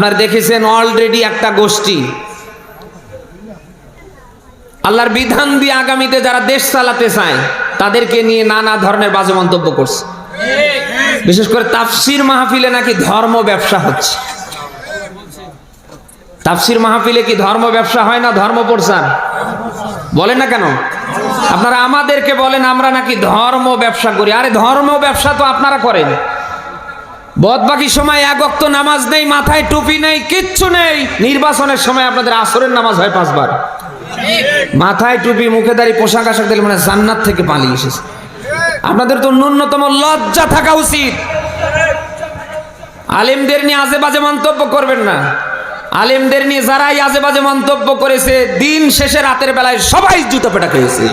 আপনারা দেখেছেন অলরেডি একটা গোষ্ঠী। আল্লাহর বিধান দিয়ে আগামীতে যারা দেশ চালাতে চায়, তাদেরকে নিয়ে নানা ধরনের বাজে মন্তব্য করছে। বিশেষ করে তাফসির মাহফিলে নাকি ধর্ম ব্যবসা হচ্ছে। তাফসির মাহফিলে কি ধর্ম ব্যবসা হয় না ধর্ম প্রচার? বলেন না কেন? আপনারা আমাদেরকে বলেন, আমরা নাকি ধর্ম ব্যবসা করি। আরে ধর্ম ব্যবসা তো আপনারা করেন। বদ বাকি সময় এক অক্ত নামাজ নেই, মাথায় টুপি নেই, কিচ্ছু নেই। নির্বাচনের সময় আপনাদের আসরের নামাজ হয় পাঁচবার। মাথায় টুপি, মুখে দাঁড়িয়ে পোশাক আশাক দিলে মানে জান্নাত থেকে পালিয়ে এসেছে। আপনাদের তো ন্যূনতম লজ্জা থাকা উচিত। আলেমদের নিয়ে আজে বাজে মন্তব্য করবেন না। আলেমদের নিয়ে যারাই আজে বাজে মন্তব্য করেছে, দিন শেষে রাতের বেলায় সবাই জুতো পেটা খেয়েছে।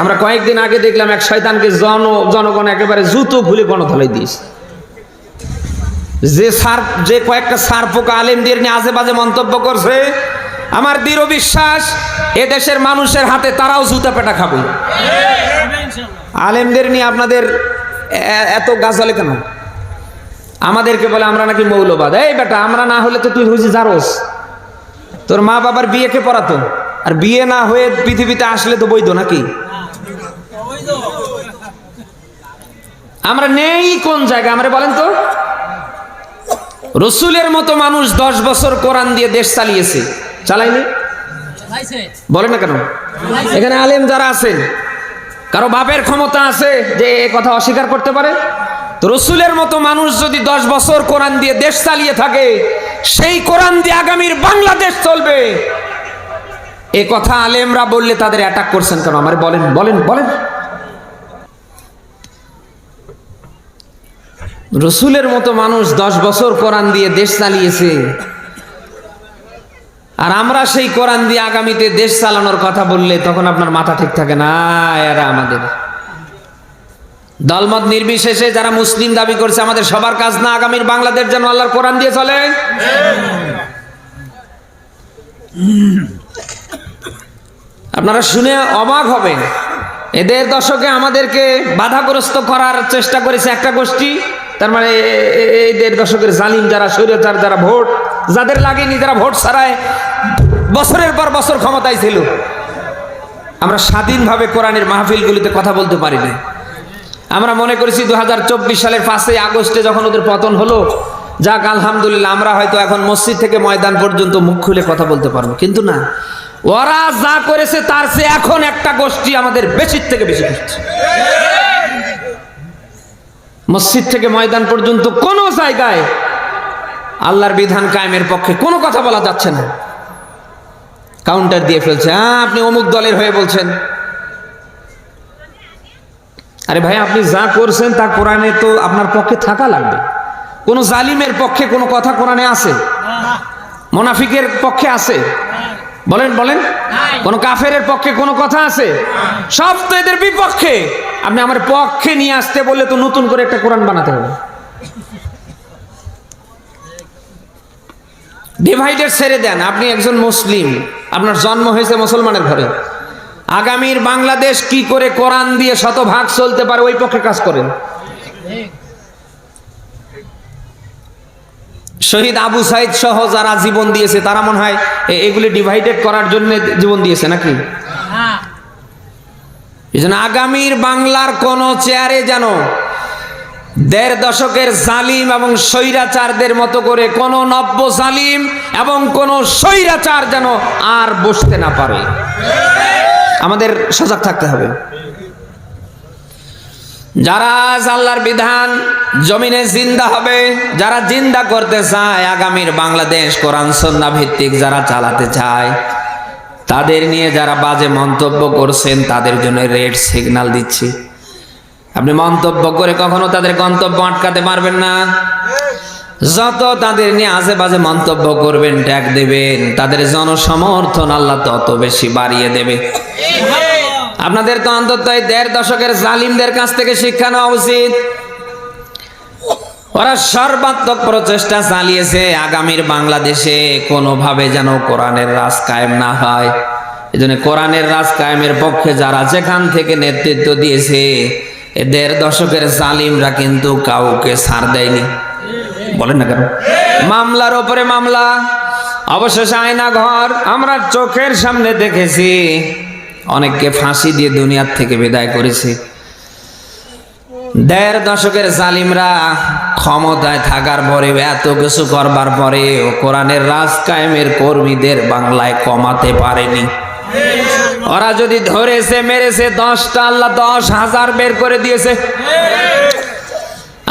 আমরা কয়েকদিন আগে দেখলাম এক শয়তানকে জন, জনগণ একেবারে জুতো ভুলে গণতলায় দিয়েছে। যে সার, যে কয়েকটা সারপোকা আলেমদের নিয়ে আজে বাজে মন্তব্য করছে, আমার দৃঢ় বিশ্বাস এ দেশের মানুষের হাতে তারাও জুতা পেটা খাবে। আলেমদের নিয়ে আপনাদের এত গাছালে কেন? আমাদেরকে বলে আমরা নাকি মৌলবাদ। এই বেটা, আমরা না হলে তো তুই হয়েছি জারস। তোর মা বাবার বিয়ে কে পড়াতো? আর বিয়ে না হয়ে পৃথিবীতে আসলে তো বৈধ নাকি? আমরা নেই কোন জায়গায়, আমরা বলেন তো। রসুলের মতো মানুষ দশ বছর কোরআন দিয়ে দেশ চালিয়েছে। চালাইনি বলে না কেন? এখানে আলেম যারা আছেন কারও বাপের ক্ষমতা আছে যে এ কথা অস্বীকার করতে পারে? তো রসুলের মতো মানুষ যদি দশ বছর কোরআন দিয়ে দেশ চালিয়ে থাকে সেই কোরআন দিয়ে আগামীর বাংলাদেশ চলবে। এ কথা আলেমরা বললে তাদের অ্যাটাক করছেন কেন? আমার বলেন বলেন বলেন। রসুলের মতো মানুষ দশ বছর কোরআন দিয়ে দেশ চালিয়েছে। আর আমরা সেই কোরআন দিয়ে আগামীতে দেশ চালানোর কথা বললে তখন আপনার মাথা ঠিক থাকে না, এরা আমাদের। দলমত নির্বিশেষে যারা মুসলিম দাবি করছে, আমাদের সবার কাজ না, আগামীর বাংলাদেশ যেন আল্লাহর কোরআন দিয়ে চলে। আপনারা শুনে অবাক হবেন, এদের দশকে আমাদেরকে বাধাগ্রস্ত করার চেষ্টা করেছে একটা গোষ্ঠী। তার মানে এই দেড় দশকের জালিম যারা স্বৈরাচার যারা ভোট, যাদের লাগেনি যারা ভোট ছাড়ায় বছরের পর বছর ক্ষমতায় ছিল। আমরা স্বাধীনভাবে কোরআনের মাহফিলগুলিতে কথা বলতে পারি না আমরা মনে করেছি দু হাজার চব্বিশ সালের পাঁচই আগস্টে যখন ওদের পতন হলো, যাক, আলহামদুলিল্লাহ, আমরা হয়তো এখন মসজিদ থেকে ময়দান পর্যন্ত মুখ খুলে কথা বলতে পারব। কিন্তু না, ওরা যা করেছে তার চেয়ে এখন একটা গোষ্ঠী আমাদের বেশির থেকে বেশি করছে। মসজিদ থেকে ময়দান পর্যন্ত কোনো জায়গায় আল্লাহর বিধান কায়েমের পক্ষে কোনো কথা বলা যাচ্ছে না। কাউন্টার দিয়ে ফেলছে। হ্যাঁ আপনি অমুক দলের হয়ে বলছেন। আরে ভাই আপনি যা করছেন তা কোরআনে তো আপনার পক্ষে থাকা লাগবে। কোন জালিমের পক্ষে কোনো কথা কোরআনে আছে? মোনাফিকের পক্ষে আছে? বলেন বলেন। কোন কাফেরের পক্ষে কোনো কথা আছে? সব তো এদের বিপক্ষে। আপনি আমার পক্ষে নিয়ে আসতে বললে তো নতুন করে একটা কোরআন বানাতে হবে। ডিভাইডেড ছেড়ে দেন আপনি একজন মুসলিম। আপনার জন্ম হয়েছে মুসলমানের ঘরে। আগামীর বাংলাদেশ কি করে কোরআন দিয়ে শতভাগ চলতে পারে ওই পক্ষে কাজ করেন। শহীদ আবু সাইদ সহ যারা জীবন দিয়েছে, তারা মনে হয় এগুলি ডিভাইডেড করার জন্য জীবন দিয়েছে নাকি? এই জন্য আগামীর বাংলার কোন চেয়ারে যেন দেড় দশকের জালিম এবং স্বৈরাচারদের মতো করে কোন নব্য জালিম এবং কোন স্বৈরাচার যেন আর বসতে না পারে। আমাদের সজাগ থাকতে হবে। যারা আল্লাহর বিধান, জমিনে জিন্দা হবে, যারা জিন্দা করতে চায়, আগামীর বাংলাদেশ, কোরআন সন্না ভিত্তিক যারা চালাতে চায়, তাদের নিয়ে যারা বাজে মন্তব্য করছেন, তাদের জন্য রেড সিগন্যাল দিচ্ছি। আপনি মন্তব্য করে কখনো তাদের গন্তব্য আটকাতে পারবেন না। যত তাদের নিয়ে আজে বাজে মন্তব্য করবেন, ট্যাগ দেবেন, তাদের জনসমর্থন আল্লাহ তত বেশি বাড়িয়ে দেবে। আপনাদের তো অন্তত এই দেড় দশকের জালিমদের কাছ থেকে শিক্ষা নেওয়া উচিত। ওরা সর্বাত্মক প্রচেষ্টা চালিয়েছে আগামীর বাংলাদেশে কোনোভাবে যেন কোরআনের রাজ কায়েম না হয়। এই জন্য কোরআনের রাজ কায়েমের পক্ষে যারা যেখান থেকে নেতৃত্ব দিয়েছে, এ দেড় দশকের জালিমরা কিন্তু কাউকে ছাড় দেয়নি। বলেন না কেন? মামলার ওপরে মামলা, অবশেষে আয়না ঘর আমরা চোখের সামনে দেখেছি। অনেককে ফাঁসি দিয়ে দুনিয়ার থেকে বিদায় করেছি। দেড় দশকের জালিমরা ক্ষমতায় থাকার পরে এত কিছু করবার পরে কোরআনের রাজ কায়েমের কর্মীদের বাংলায় কমাতে পারেনি। ওরা যদি ধরেছে, মেরেছে, দশটা আল্লাহ দশ হাজার বের করে দিয়েছে।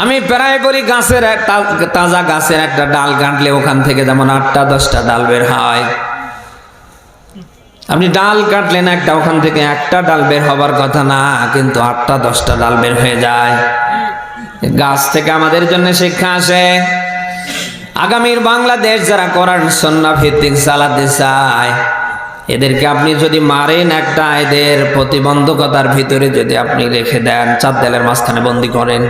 আমি প্রায় বলি, গাছের একটা তাজা গাছের একটা ডাল কাটলে ওখান থেকে যেমন আটটা, দশটা ডাল বের হয়। আপনি ডাল কাটলেন একটা, ওখান থেকে একটা ডাল বের হবার কথা না, কিন্তু আটটা, দশটা ডাল বের হয়ে যায়। গাছ থেকে আমাদের জন্য শিক্ষা আসে। আগামীর বাংলাদেশ যারা করার সন্না ভিত্তিক চালাতে চায়, এদেরকে আপনি যদি মারেন একটা, এদের প্রতিবন্ধকতার ভিতরে যদি আপনি রেখে দেন, চার দেলের মাঝখানে বন্দি করেন।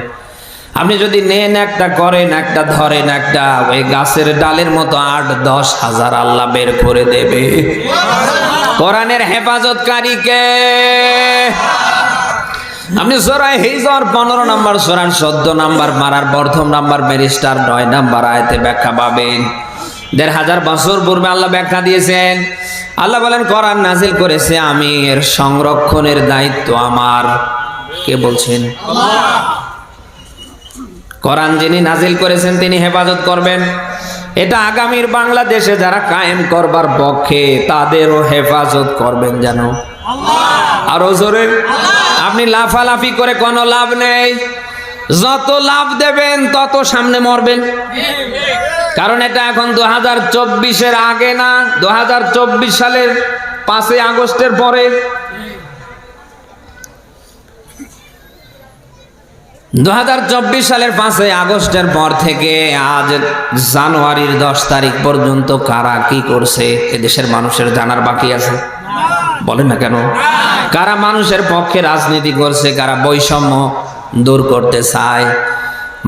আপনি যদি নেন একটা, করেন একটা, ধরেন একটা, ওই গাছের ডালের মতো আট, দশ হাজার আল্লাহ বের করে দেবে। কোরআনের হেফাজতকারীকে আপনি সোরাই হিজর পনেরো নাম্বার সোরান চোদ্দ নাম্বার, মারার প্রথম নাম্বার, ব্যারিস্টার নয় নাম্বার আয়তে ব্যাখ্যা পাবেন। দেড় হাজার বছর পূর্বে আল্লাহ ব্যাখ্যা দিয়েছেন। আল্লাহ বলেন, কোরআন নাজিল করেছে আমি, এর সংরক্ষণের দায়িত্ব আমার। কে বলছেন? কোরআন যিনি নাজিল করেছেন, তিনি হেফাজত করবেন। এটা আগামীর বাংলাদেশে যারা কায়েম করবার পক্ষে, তাদেরও হেফাজত করবেন যেন। আরও জোরে। আপনি লাফালাফি করে কোনো লাভ নেই। যত লাভ দেবেন, তত সামনে মরবেন। কারণ এটা এখন দু হাজার চব্বিশের আগে না দু হাজার চব্বিশ সালের পাঁচই আগস্টের পরে। দু হাজার চব্বিশ সালের পাঁচই আগস্টের পর থেকে আজ জানুয়ারির দশ তারিখ পর্যন্ত কারা কি করছে, এদেশের মানুষের জানার বাকি আছে? বলেন না কেন? কারা মানুষের পক্ষে রাজনীতি করছে, কারা বৈষম্য দূর করতে চায়?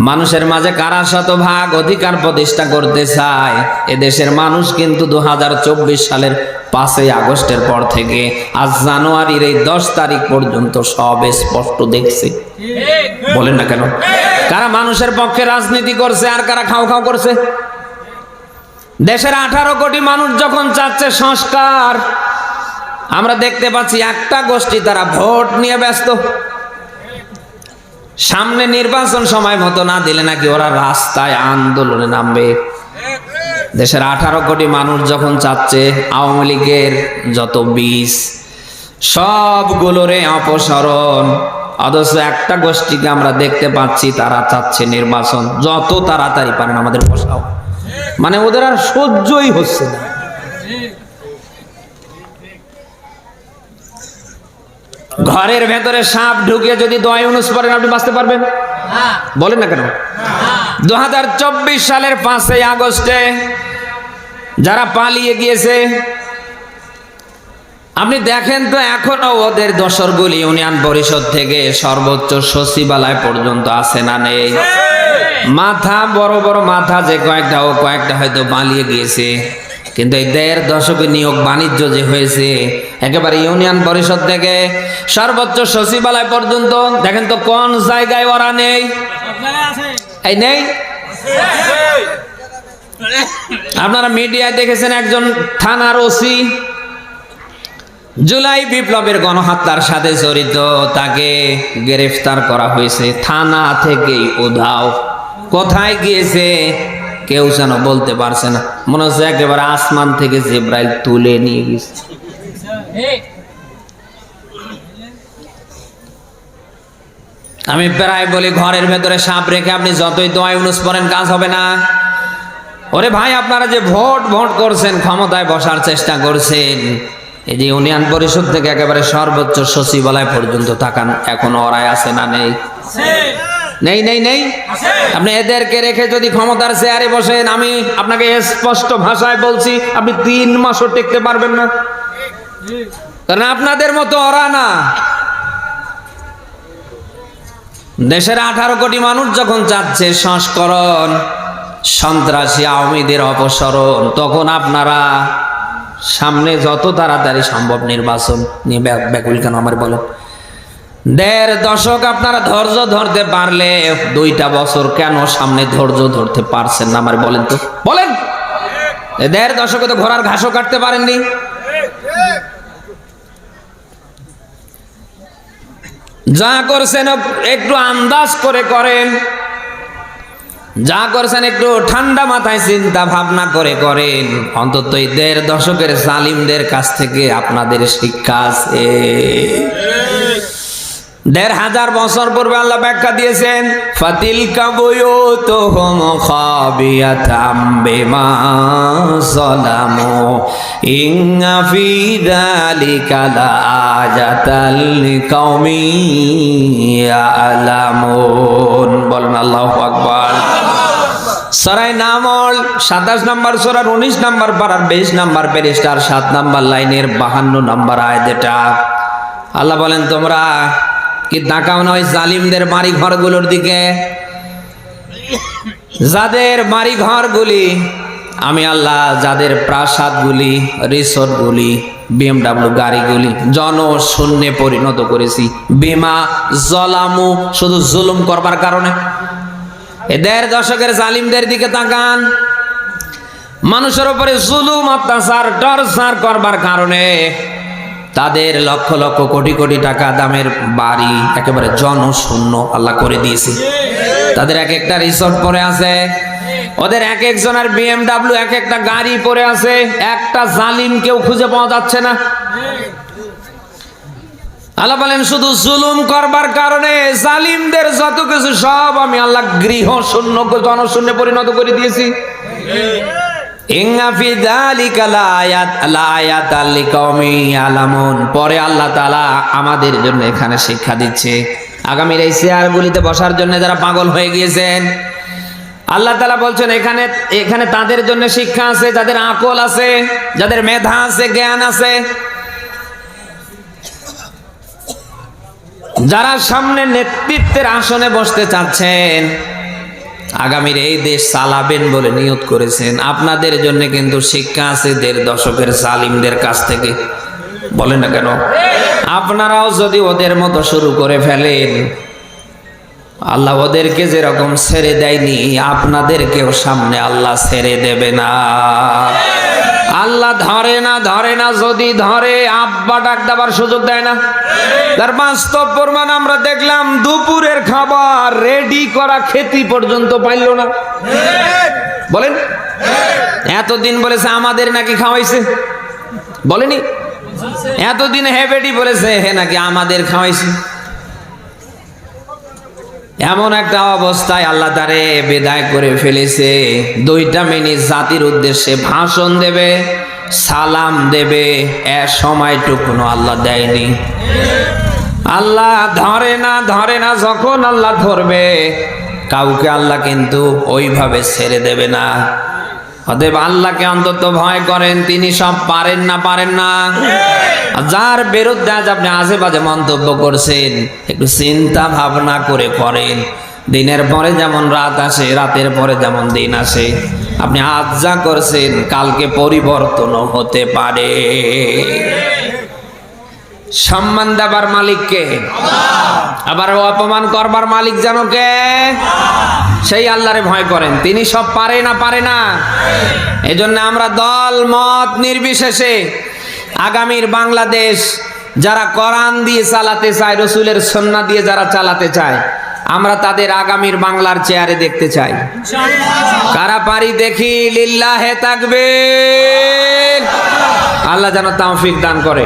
মানুষের মাঝে কারা শতভাগ অধিকার প্রতিষ্ঠা করতে চায়? এদেশের মানুষ কিন্তু দু হাজার চব্বিশ সালের পাঁচই আগস্টের পর থেকে আজ জানুয়ারির এই দশ তারিখ পর্যন্ত সব স্পষ্ট দেখছে। বলেন না কেন? কারা মানুষের পক্ষে রাজনীতি করছে আর কারা খাও খাও করছে? দেশের আঠারো কোটি মানুষ যখন চাচ্ছে সংস্কার, আমরা দেখতে পাচ্ছি একটা গোষ্ঠী তারা ভোট নিয়ে ব্যস্ত। সামনে নির্বাচন সময় মতো না দিলে নাকি ওরা রাস্তায় আন্দোলনে নামবে। দেশের আঠারো কোটি মানুষ যখন চাচ্ছে, আওয়ামী লীগের যত বীজ সবগুলোরে অপসরণ। অথচ একটা গোষ্ঠীকে আমরা দেখতে পাচ্ছি, তারা চাচ্ছে নির্বাচন। যত তাড়াতাড়ি পারেন আমাদের বসাও। মানে ওদের আর সহ্যই হচ্ছে না। ঘরের ভেতরে সাপ ঢুকে যদি দোয়া ইউনুস পড়েন আপনি বাঁচতে পারবেন? বলেন না কেন? দু হাজার চব্বিশ সালের পাঁচই আগস্টে যারা পালিয়ে গিয়েছে, আপনি দেখেন তো এখনও ওদের দশরগুলি ইউনিয়ন পরিষদ থেকে সর্বোচ্চ সচিবালয় পর্যন্ত আছে না নেই। মাথা, বড় বড় মাথা যে কয়েকটা, ও কয়েকটা হয়তো পালিয়ে গিয়েছে। কিন্তু এই দেড় দশকে নিয়োগ বাণিজ্য যে হয়েছে একেবারে ইউনিয়ন পরিষদ থেকে সর্বোচ্চ সচিবালয় পর্যন্ত। দেখেন তো কোন জায়গায় ওরা নেই? এই নেই? আপনারা মিডিয়ায় দেখেছেন একজন থানার ওসি জুলাই বিপ্লবের গণহত্যার সাথে জড়িত তাকে গ্রেফতার করা হয়েছে। থানা থেকেই উধাও। কোথায় গিয়েছে কেউ যেন বলতে পারছে না। মনে হচ্ছে একেবারে আসমান থেকে জেব্রাইল তুলে নিয়ে গেছে আমি প্রায় বলি ঘরের ভেতরে সাপ রেখে আপনি যতই দোয়া ইউনুস পড়েন, কাজ হবে না। ওরে ভাই, আপনারা যে ভোট ভোট করছেন, ক্ষমতায় বসার চেষ্টা করছেন। এই যে ইউনিয়ন পরিষদ থেকে একেবারে সর্বোচ্চ সচিবালয় পর্যন্ত তাকান, এখন ওরাই আছে না নেই? নেই নেই নেই? আপনি এদেরকে রেখে যদি ক্ষমতার চেয়ারে বসেন, আমি আপনাকে স্পষ্ট ভাষায় বলছি, আপনি তিন মাসও টেকতে পারবেন না। কারণ আপনাদের মতো ওরা না। দেশের আঠারো কোটি মানুষ যখন চাচ্ছে সংস্করণ, সন্ত্রাসী আওয়ামীদের অপসরণ, তখন আপনারা সামনে যত তাড়াতাড়ি সম্ভব নির্বাচন নিয়ে ব্যাকুল কেন আমার বলেন দেড় দশক আপনারা ধৈর্য ধরতে পারলে দুইটা বছর কেন সামনে ধৈর্য ধরতে পারছেন না আমার বলেন তো। বলেন! দেড় দশকে তো ঘোড়ার ঘাসও কাটতে পারেননি। যা করছেন একটু আন্দাজ করে করেন। যা করছেন একটু ঠান্ডা মাথায় চিন্তা ভাবনা করে করেন। অন্তত এই দেড় দশকের সালিমদের কাছ থেকে আপনাদের শিক্ষা আছে। দেড় হাজার বছর পূর্বে আল্লাহ ব্যাখ্যা দিয়েছেন ফাতিল কাবুয়ো সলামো বলেন সরাই নামল, সাতাশ নাম্বার সরার উনিশ নাম্বার পাড়ার বিশ নাম্বার পেরিস্টার, সাত নাম্বার লাইনের বাহান্ন নাম্বার আয় যেটা আল্লাহ বলেন, তোমরা কি তাকাও নয় জালিমদের বাড়ি ঘরগুলোর দিকে? যাদের বাড়ি ঘরগুলি আমি আল্লাহ যাদের প্রাসাদগুলি, রিসোর্টগুলি, বিএমডাব্লিউ গাড়িগুলি জনশূন্যে পরিণত করেছি। বিমা জলামু, শুধু জুলুম করবার কারণে। এদের দশকের জালিমদের দিকে তাকান। মানুষের উপরে জুলুম, অত্যাচার, টর্চার করবার কারণে। তাদের লক্ষ লক্ষ কোটি কোটি টাকা দামের বাড়ি একেবারে জনশূন্য আল্লাহ করে দিয়েছে। তাদের এক একটা রিসোর্ট পরে আছে। ওদের এক একজনের বিএমডাব্লিউ এক একটা গাড়ি পরে আছে। একটা জালিম কেউ খুঁজে পাওয়া যাচ্ছে না। আল্লাহ বলেন, শুধু জুলুম করবার কারণে জালিমদের যত কিছু সব আমি আল্লাহ গৃহ শূন্য জনশূন্য পরিণত করে দিয়েছি। পরে আল্লাহ তাআলা আমাদের জন্য এখানে শিক্ষা দিচ্ছে। আগামীর এই চেয়ারগুলিতে বসার জন্য যারা পাগল হয়ে গিয়েছেন, আল্লাহ তাআলা বলছেন, এখানে এখানে তাদের জন্য শিক্ষা আছে, যাদের আকল আছে, যাদের মেধা আছে, জ্ঞান আছে। যারা সামনে নেতৃত্বের আসনে বসতে চাচ্ছেন আগামীর এই দেশ চালাবেন বলে নিয়ত করেছেন। আপনাদের জন্য কিন্তু শিক্ষা আছে দেড় দশকের সালিমদের কাছ থেকে। বলে না কেন? আপনারাও যদি ওদের মতো শুরু করে ফেলেন, আল্লাহ ওদেরকে যেরকম ছেড়ে দেয়নি, আপনাদেরকেও সামনে আল্লাহ ছেড়ে দেবে না। আল্লাহ ধরে না ধরে না, যদি ধরে, আব্বা ডাক দেবার সুযোগ দেয় না। তার বাস্তব প্রমাণ আমরা দেখলাম, দুপুরের খাবার রেডি করা খেতি পর্যন্ত পাইল না। বলেন? এতদিন বলেছে, আমাদের নাকি খাওয়াইছে? বলেনি? এতদিন হেবেডি বলেছে, হে নাকি আমাদের খাওয়াইছে? এমন একটা অবস্থায় আল্লাহ তারে বিদায় করে ফেলেছে। দুইটা মিনিট জাতির উদ্দেশ্যে ভাষণ দেবে, সালাম দেবে, এ সময়টুকুনো আল্লাহ দেয়নি। আল্লাহ ধরে না ধরে না, যখন আল্লাহ ধরবে, কাউকে আল্লাহ কিন্তু ওইভাবে ছেড়ে দেবে না। অতএব আল্লাহকে অন্তত ভয় করেন, তিনি সব পারেন না পারেন না। যার বিরুদ্ধে আজ আপনি আজে বাজে মন্তব্য করছেন, একটু চিন্তা ভাবনা করে করেন। দিনের পরে যেমন রাত আসে, রাতের পরে যেমন দিন আসে। আপনি আজ যা করছেন, কালকে পরিবর্তনও হতে পারে। সম্মান দেবার মালিককে, আবার অপমান করবার মালিক জানো কে? সেই আল্লাহরে ভয় করেন। তিনি সব পারে না পারে না। এজন্য আমরা দল, মত নির্বিশেষে আগামীর বাংলাদেশ যারা কোরআন দিয়ে চালাতে চায়, রসুলের সন্না দিয়ে যারা চালাতে চায়, আমরা তাদের আগামীর বাংলার চেয়ারে দেখতে চাই। কারা পারি দেখি? লিল্লাহে থাকবে আল্লাহ যেন তাওফিক দান করে।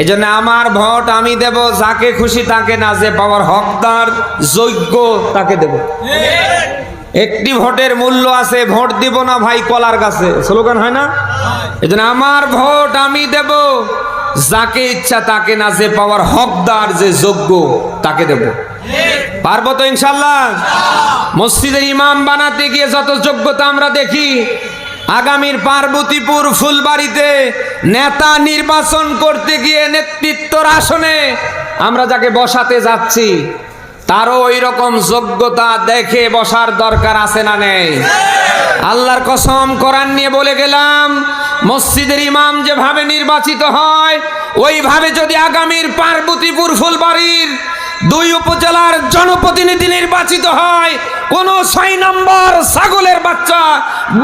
এই জন্য আমার ভোট আমি দেব, যাকে খুশি তাকে না যে পাওয়ার হকদার, যোগ্য তাকে দেব। একটি ভোটের মূল্য আছে, ভোট দিব না ভাই কলার কাছে। স্লোগান হয় না? এজন্য আমার ভোট আমি দেব, যাকে ইচ্ছা তাকে না, যে পাওয়ার হকদার, যে যোগ্য, তাকে দেব। পারব তো ইনশাল্লাহ? মসজিদের ইমাম বানাতে গিয়ে যত যোগ্যতা আমরা দেখি, আগামীর পার্বতীপুর ফুলবাড়িতে নেতা নির্বাচন করতে গিয়ে নেতৃত্বর আসনে আমরা যাকে বসাতে যাচ্ছি তারও ওই রকম যোগ্যতা দেখে বসার দরকার আছে না নেই। আল্লাহর কসম কোরআন নিয়ে বলে গেলাম, মসজিদের ইমাম যেভাবে নির্বাচিত হয়, ওইভাবে যদি আগামীর পার্বতীপুর ফুলবাড়ির দুই উপজেলার জনপ্রতিনিধি নির্বাচিত হয়, কোন ছয় নম্বর ছাগলের বাচ্চা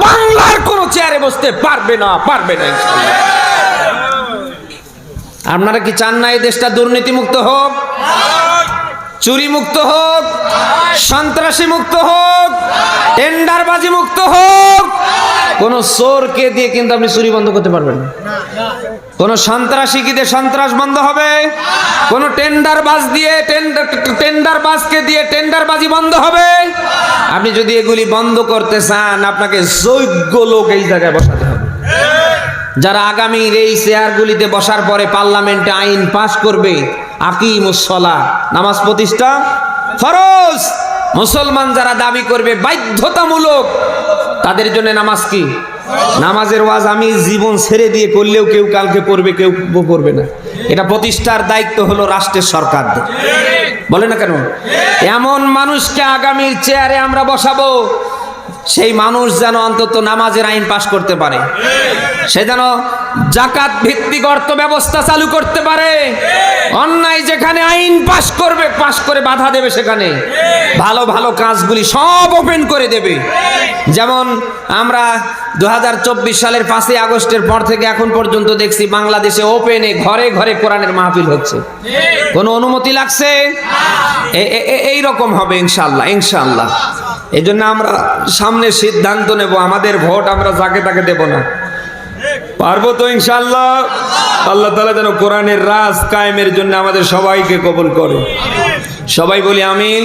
বাংলার কোন চেয়ারে বসতে পারবে না পারবে না। আপনারা কি চান না এই দেশটা দুর্নীতিমুক্ত হোক? চুরি মুক্ত হোক সন্ত্রাসী মুক্ত হোক, টেন্ডারবাজি মুক্ত হোক, কোন চোরকে দিয়ে কিন্তু আপনি চুরি বন্ধ করতে পারবেন না। কোন সন্ত্রাসী কি দিয়ে সন্ত্রাস বন্ধ হবে? কোন টেন্ডার বাজ দিয়ে টেন্ডার বাজকে দিয়ে টেন্ডার বাজি বন্ধ হবে? আপনি যদি এগুলি বন্ধ করতে চান, আপনাকে যোগ্য লোক এই জায়গায় বসাতে হবে। যারা আগামীর এই চেয়ারগুলিতে বসার পরে পার্লামেন্টে আইন পাশ করবে আকিমুসলা নামাজ প্রতিষ্ঠা ফরজ। মুসলমান যারা দাবি করবে বাধ্যতামূলক, তাদের জন্য নামাজ কি? নামাজের ওয়াজ আমি জীবন ছেড়ে দিয়ে করলেও কেউ কালকে পড়বে কেউ পড়বে না। এটা প্রতিষ্ঠার দায়িত্ব হলো রাষ্ট্রের সরকারদের বলে না কেন? এমন মানুষকে আগামীর চেয়ারে আমরা বসাবো, সেই মানুষ যেন অন্তত নামাজের আইন পাশ করতে পারে। সে যেন জাকাত ভিত্তিক অর্থ ব্যবস্থা চালু করতে পারে। অন্যায় যেখানে আইন পাশ করবে, পাশ করে বাধা দেবে সেখানে। ভালো ভালো কাজগুলি সব ওপেন করে দেবে। যেমন আমরা দু হাজার চব্বিশ সালের পাঁচই আগস্টের পর থেকে এখন পর্যন্ত দেখছি বাংলাদেশে ওপেনে ঘরে ঘরে কোরআনের মাহফিল হচ্ছে। কোনো অনুমতি লাগছে? এই রকম হবে ইনশাল্লাহ ইনশাল্লাহ এই জন্য আমরা সামনে সিদ্ধান্ত নেব, আমাদের ভোট আমরা যাকে তাকে দেব না। পারব তো ইনশাল্লাহ আল্লাহ তালা যেন কোরআনের রাজ কায়েমের জন্য আমাদের সবাইকে কবল করে। সবাই বলি আমিন।